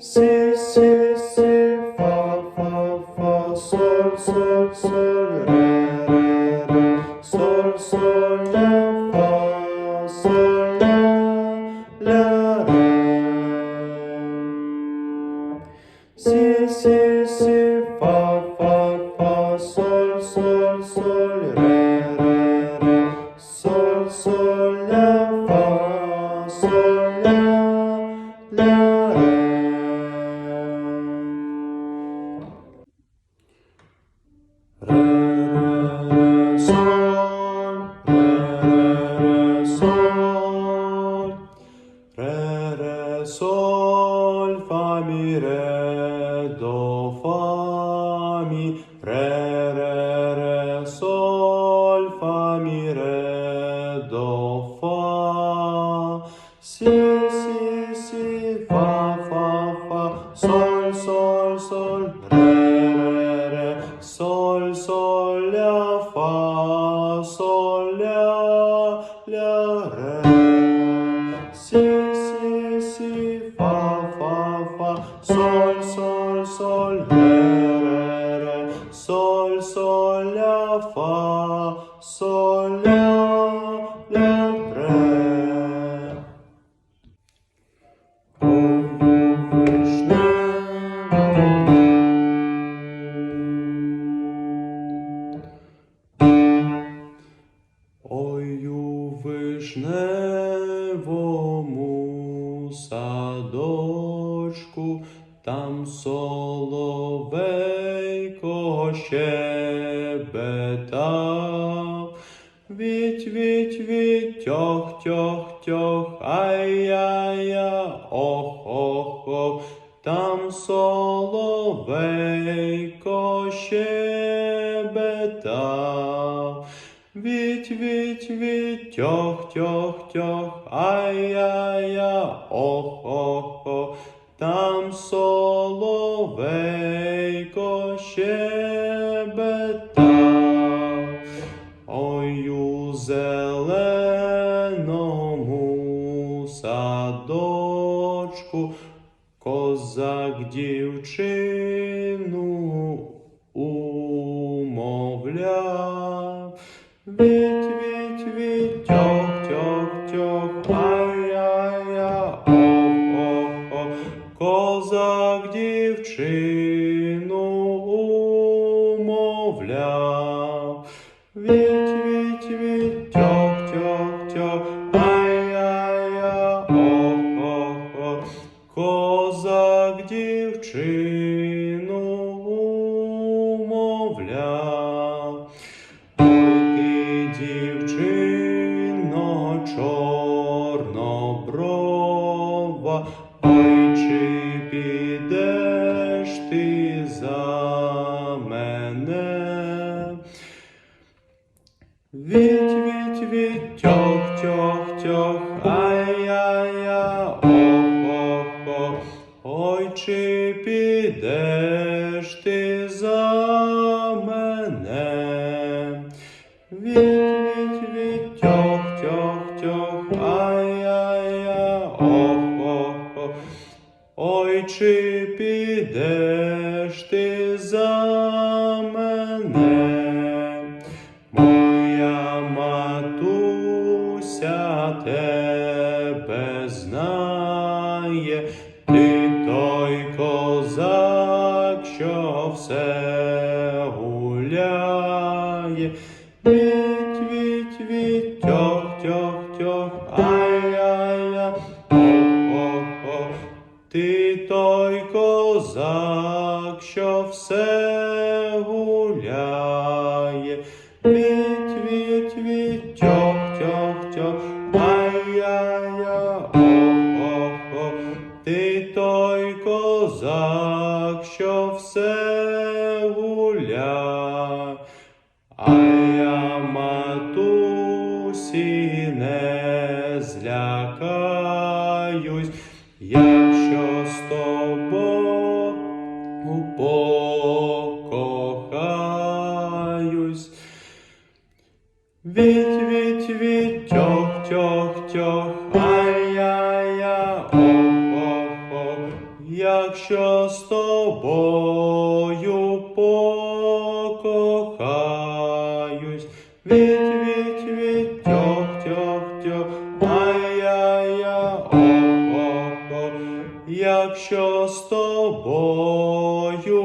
Si, si, si, fa, fa, fa, sol, sol, sol. la sol, fa, mi, re, do, fa, mi, re, re, re, sol, fa, mi, re, do, fa, si, si, si, fa, fa, fa, sol, sol, sol, re, re, re, sol, sol, la, fa, sol, la, соль, ре, ре, ре, соль, соль, ля, фа, соль, ля, ля, ре. Ой, вишневому Ой, у вишневому садочку, там соловейко щебетав. Віть, віть, віть, тьох, тьох, тьох, ай-яй-я, ох, ох, ох, там соловейко щебетав. Віть, віть, віть, тьох, тьох, тьох, ай-яй-я, ох, ох, ох, там соловейко щебетав. Ой, у зеленому садочку козак дівчину умовляв. Віть, тьох, тьох, тьох, ай-яй-я, ох, ох, ох, козак дівчину умовляв. Ти, дівчино, чорноброва, ой, чи підеш ти тьох, тьох, ай-яй-я, ох, ох, ох, ой, чи підеш ти за мене? Віть, тьох, тьох, тьох, ай-яй-я, ох, ох, ох, ой, чи підеш ти за мене? Тебе знає, ти той козак, що все той козак, що все гуляє. А я матусі не злякаюсь, якщо з тобою покохаюсь. Віть, віть, віть, тьох, тьох, тьох, ай-яй-я, якщо з тобою покохаюсь. Віть, віть, віть, тьох, тьох, тьох, ай-я-я, ох, ох, ох, якщо з тобою